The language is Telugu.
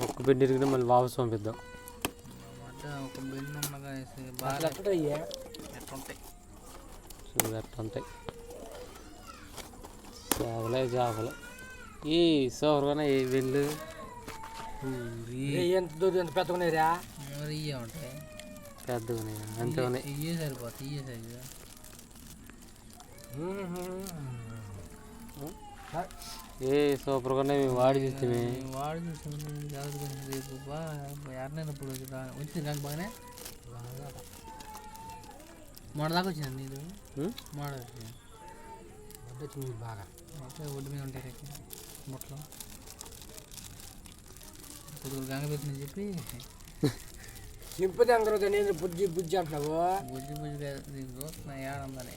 ఒక్క బెడ్ ఇరిగినా మళ్ళీ వాపస్ పంపిద్దాం. ఒక బెండ్ ఉండగా బాగా ఎట్లుంటాయి? చూడు ఎట్లా ఉంటాయి చేపలే చేపలు. ఈ సోరగానే ఈ వెళ్ళు. ఏ, ఎంత దూరం ఎంత పెద్దగా ఉన్నాయిరా మరి ఇవే ఉంటాయి? పెద్దగా ఉన్నాయి అంతే ఉన్నాయి. ఇవే సరిపోతాయి ఇవే సరిగ్గా ఏ సూపర్గానే మేము వాడి చూస్తే వాడు చూసుకుని జాగ్రత్తగా రేపు ఎర్నప్పుడు వచ్చింది నాకు బాగానే మొడ దాకా వచ్చింది నీళ్ళు మొడ వచ్చింది వచ్చింది బాగా అంటే ఒడ్డు మీద ఉంటాయి రేపు బుట్టలో కొద్దిగా గంగ చెప్పి చింపుది అందరూ నేను బుజ్జి బుజ్జి అంటున్నావు బుజ్జి బుజ్జి చూస్తున్నా ఏడందని